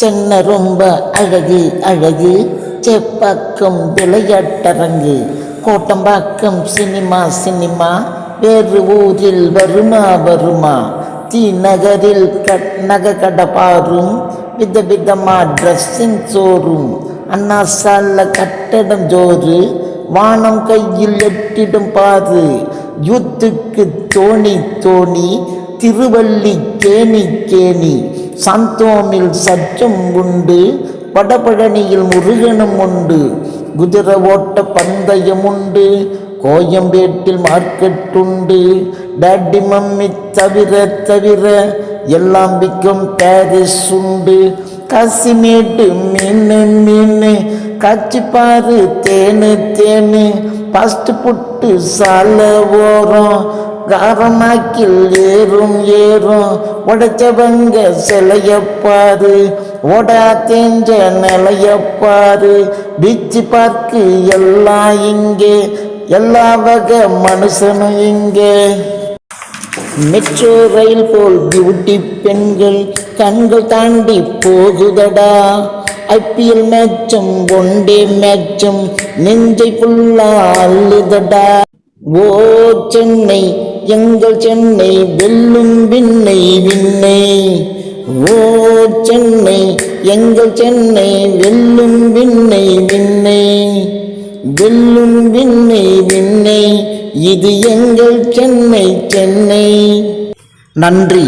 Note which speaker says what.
Speaker 1: சென்னை ரொம்ப அழகு அழகு. செப்பக்கம் விளையாட்டரங்கு. Kodambakkam cinema cinema. வேறு ஊரில் வருமா வருமா? தி நகரில் கட் நகை கடை பாரும் வித விதமாக ட்ரெஸ்ஸிங் சோறும். அண்ணா சால கட்டடம் ஜோறு வானம் கையில் எட்டிடும் பாரு யூத்துக்கு தோணி தோணி. திருவள்ளி கேணி கேணி சாந்தோமில் சற்றும் உண்டு வடபழனியில் முருகனும் உண்டு. குதிரை ஓட்ட பந்தயம் உண்டு கோயம்பேட்டில் மார்க்கெட் உண்டு. டாடி மம்மி தவிர தவிர எல்லாம் விற்கும் பாரிஸ் உண்டு. காசிமேட்டு மீன் மீன் காய்ச்சி பாரு தேனு தேனு. பாஸ்ட் புட்டு சால ஓரம் காரமாக்கில் ஏறும் ஏறும். உடைச்சவங்க சிலையப்பாரு ஓடா தேஞ்ச நிலையப்பாரு பீச்சு பார்க்கு எல்லாம் இங்கே. எல்லா வகை மனுஷனும் இங்கே. மெட்ரோ ரயில் போல் பியூட்டி பெண்கள் கண்கள் தாண்டி போகுதடா. ஐபிஎல் மேட்சும் ஒன்டே மேட்சும் நெஞ்சை புல்லா அள்ளுதடா. ஓ சென்னை எங்கள் சென்னை வெல்லும் விண்ணை விண்ணை. ஓ சென்னை எங்கள் சென்னை வெல்லும் விண்ணை விண்ணை. வெல்லும் விண்ணை விண்ணை இது எங்கள் சென்னை சென்னை. நன்றி.